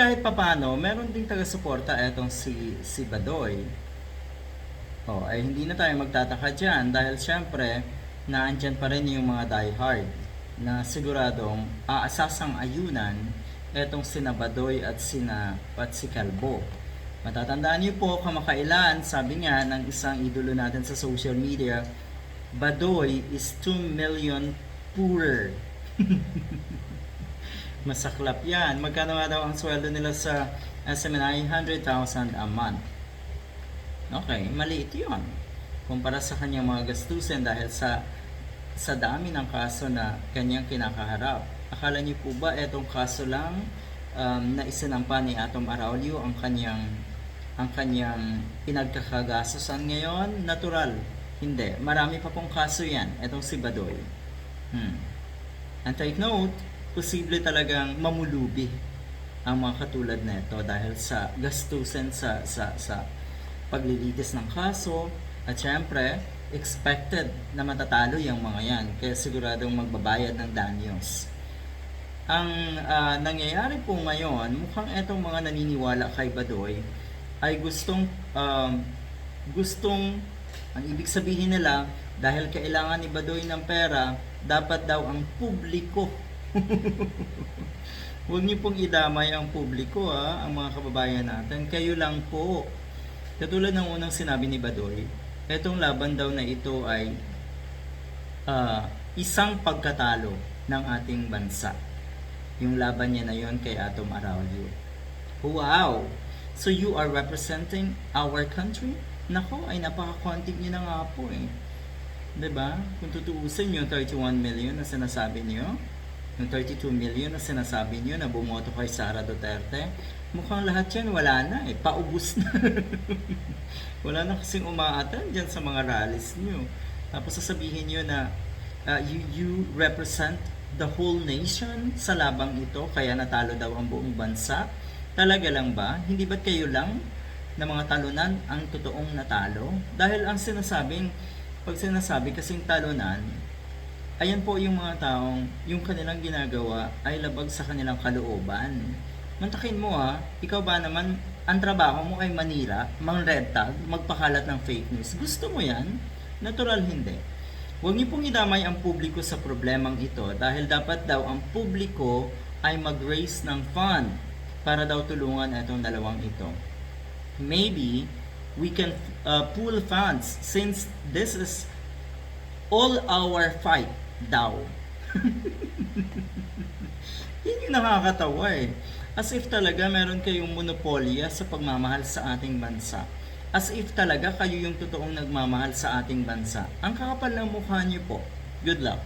kahit papano, meron ding taga-suporta etong si, si Badoy. Oh, ay hindi na tayo magtataka dyan dahil syempre, naandyan pa rin yung mga diehard na siguradong aasasang ayunan etong sina Badoy at sina at si Kalbo. Matatandaan niyo po kamakailan, sabi nga ng isang idolo natin sa social media, Badoy is 2 million poorer. Masaklap yan. Magkano nga daw ang sweldo nila sa SMNI? 100,000 a month. Okay, maliit yun. Kumpara sa kanyang mga gastusin dahil sa sa dami ng kaso na kanyang kinakaharap. Akala niyo po ba etong kaso lang um, na isinampa ni Atom Araulio ang kanyang ang kanyang pinagkakagastosan ngayon? Natural. Hindi. Marami pa pong kaso yan. Etong si Badoy. Hmm. And take note, posible talagang mamulubi ang mga katulad nito dahil sa gastusin sa sa sa paglilitis ng kaso at syempre expected na matatalo yung mga yan kaya siguradong magbabayad ng danyos. Ang ah, nangyayari po ngayon, mukhang etong mga naniniwala kay Badoy ay gustong um, gustong ang ibig sabihin nila dahil kailangan ni Badoy ng pera, dapat daw ang publiko Huwag niyo pong idamay ang publiko ha, ang mga kababayan natin. Kayo lang po. Katulad ng unang sinabi ni Badoy, etong laban daw na ito ay ah, isang pagkatalo ng ating bansa. Yung laban niya na yon kay Atom Araulio. Wow! So you are representing our country? Nako, ay napaka-konti niyo na nga po eh. 'Di ba? Kung tutuusin yung 31 million na sinasabi niyo, yung 32 million na sinasabi niyo na bumoto kay Sara Duterte, mukhang lahat yan wala na eh, paubos na. wala na kasing umaatan dyan sa mga rallies niyo. Tapos sasabihin niyo na uh, you, you represent the whole nation sa labang ito, kaya natalo daw ang buong bansa. Talaga lang ba? Hindi ba't kayo lang na mga talunan ang totoong natalo? Dahil ang sinasabing, pag sinasabi kasing talunan, ayan po yung mga taong yung kanilang ginagawa ay labag sa kanilang kalooban. Mantakin mo ha, ikaw ba naman, ang trabaho mo ay manira, mang red tag, magpakalat ng fake news. Gusto mo yan? Natural hindi. Huwag niyo pong idamay ang publiko sa problemang ito dahil dapat daw ang publiko ay mag-raise ng fund para daw tulungan itong dalawang ito. Maybe we can uh, pool funds since this is all our fight daw. Yun yung nakakatawa eh. As if talaga meron kayong monopolya sa pagmamahal sa ating bansa. As if talaga kayo yung totoong nagmamahal sa ating bansa. Ang kakapal ng mukha niyo po. Good luck.